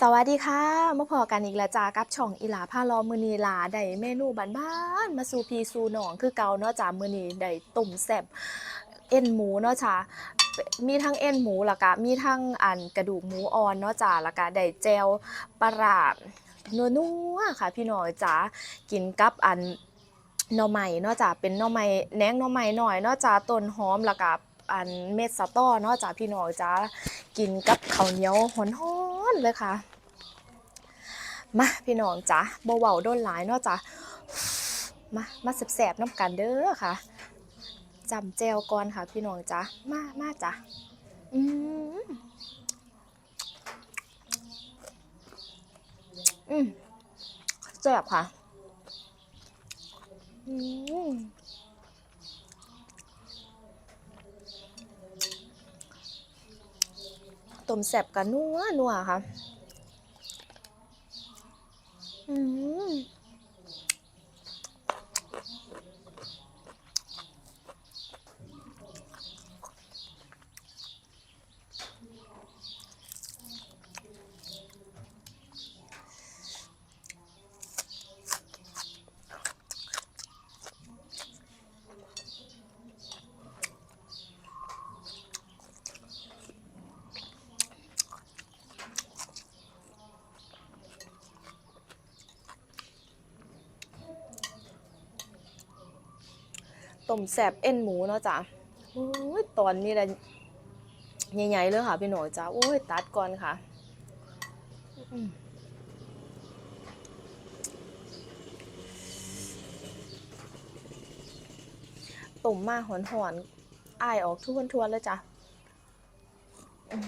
สวัสดีค่ะมาพอกันอีกแล้วจ้ากับช่องอีหลาผ้าลอมือนีลาได้เมนูบ้านๆมาสู่พีสู่หนองคือเกาเนาะจ้ามือนีได้ต้มแซบเอ็นหมูเนาะจ้ามีทั้งเอ็นหมูแล้วก็มีทั้งอันกระดูกหมูอ่อนเนาะจ้าแล้วก็ได้แจวปลาร้านัวค่ะพี่น้อยจ้ากินกับอันหน่อไม้เนาะจ้าเป็นหน่อไม้แหนงหน่อไม้หน่อยเนาะจ้าต้นหอมแล้วก็อันเม็ดสะต้อเนาะจ้าพี่น้อยจ้ากินกับข้าวเหนียวหอน เลยค่ะ มาพี่น้องจ้ะบ่เว้าโดนหลายเนาะจ้ะมามาแสบๆน้ำกันเด้อค่ะจำแจวก่อนค่ะ พี่น้องจ้ะมามาจ้ะอืมอืมแซ่บค่ะ อืม ต้มแซ่บกันนัวนัวค่ะ อืม ต้มแซบเอ็นหมูเนาะจ้ะโอ้ยตอนนี้แหละใหญ่ๆเลยค่ะพี่หน่อยจ้ะโอ้ยตัดก่อนค่ะต้มมาหอนๆอายออกทุกทวนๆเลยจ้ะอื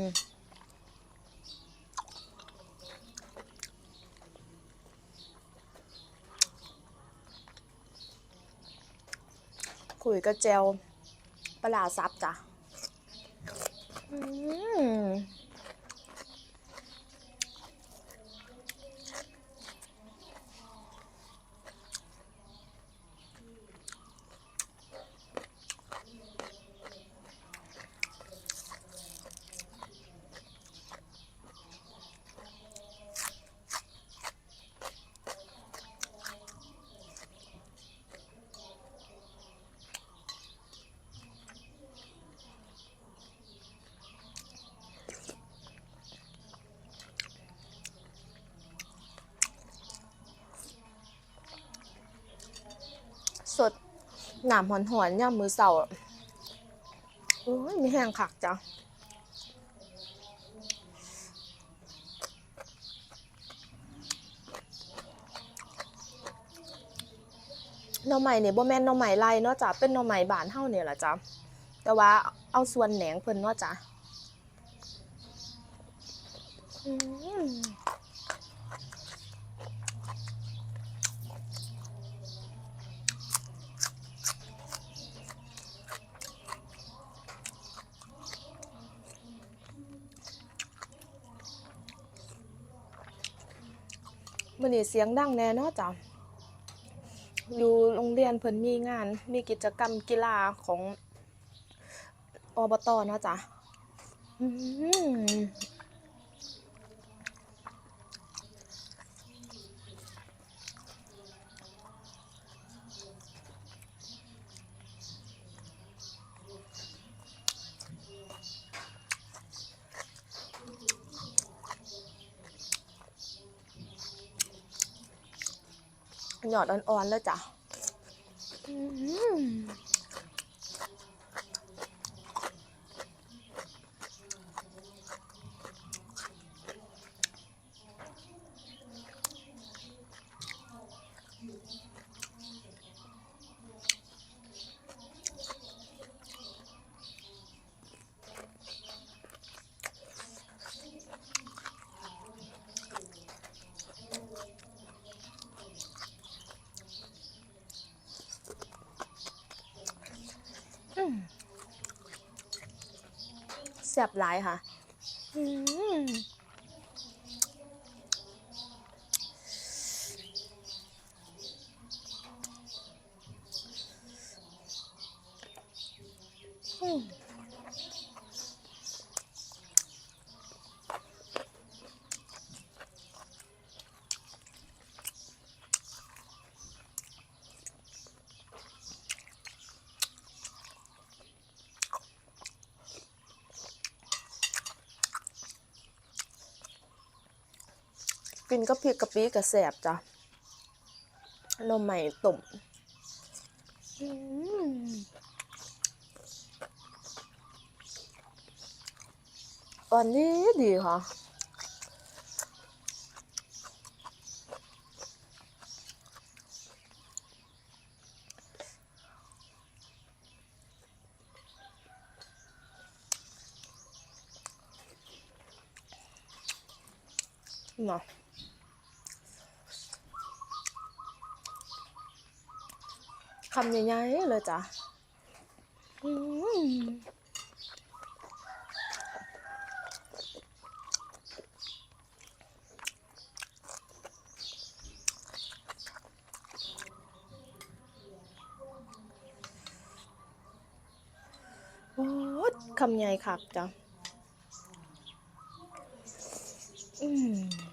ม คุยกระเจลปลาร้าซับจ้ะ สดหนามหอนๆย่ำมือเสาร์โอ้ยมีแห้งคักจ้ะหน่อใหม่เนี่ยบ่แม่นหน่อใหม่ไรเนาะจ้ะเป็นหน่อใหม่บานเฮาเนี่ยแหละจ้ะแต่ว่าเอาส่วนแหนงเพิ่นเนาะจ้ะอืม มื่อนี้เสียงดังแน่เนาะจ้ะอยู่โรงเรียนเพิ่นมีงาน มีกิจกรรมกีฬาของอบตเนาะจ้ะ หยอดอ่อนๆแล้วจ้ะ แซ่บหลายค่ะ กินกับพริกกะปิกระแสบจ้ะนมใหม่ตุ่มอืมอันนี้ดีค่ะเนาะ คำใหญ่ๆเลยจ้ะโอ้คำใหญ่คักจ้ะอืม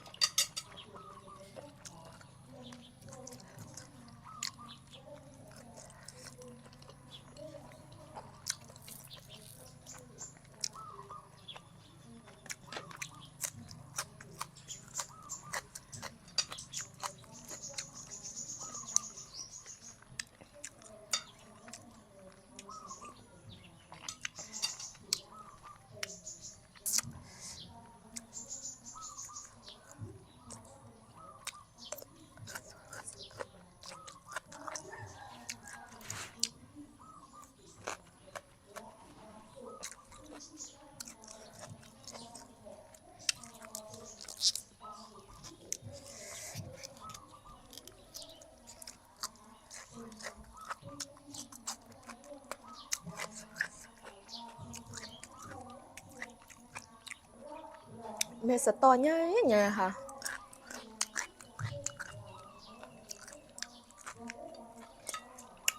เมดสตอใหญ่ใหญ่ค่ะ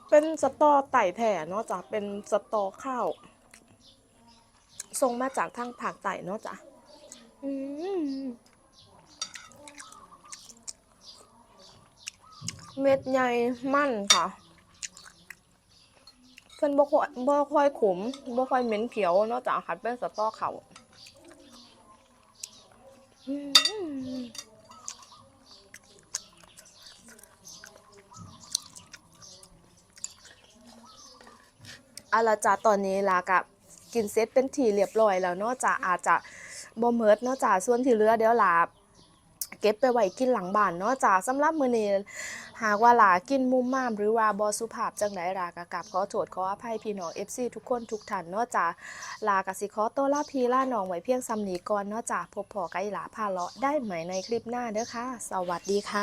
เป็นสตอไต่แถ่เนาะจ้ะเป็นสตอข้าวส่งมาจากทางภาคใต้เนาะจ้ะเม็ดใหญ่มั่นค่ะเพิ่นบ่ค่อยบ่ค่อยขมบ่ค่อยเหม็นเขียวเนาะจ้ะคันเป็นสตอข้าว อาละจ้ะตอนนี้ลากะกินเซตเป็นทีเรียบร้อยแล้วเนาะจ้ะอาจจะบ่เมิดเนาะจ้ะส่วนที่เหลือเดี๋ยวลา เก็บไปไว้กินหลังบ้านเนาะจ้าสำหรับมื้อนี้หากว่าลากินมุมมามหรือว่าบ่สุภาพจังไดลากะกราบขอโทษขออภัยพี่น้อง FC ทุกคนทุกท่านเนาะจ้าลากสิขอตัวลาพี่ล่าน้องไว้เพียงซำนี้ก่อนเนาะจ้าพบพอกับหลาพาเลาะได้ใหม่ในคลิปหน้าเด้อค่ะ สวัสดีค่ะ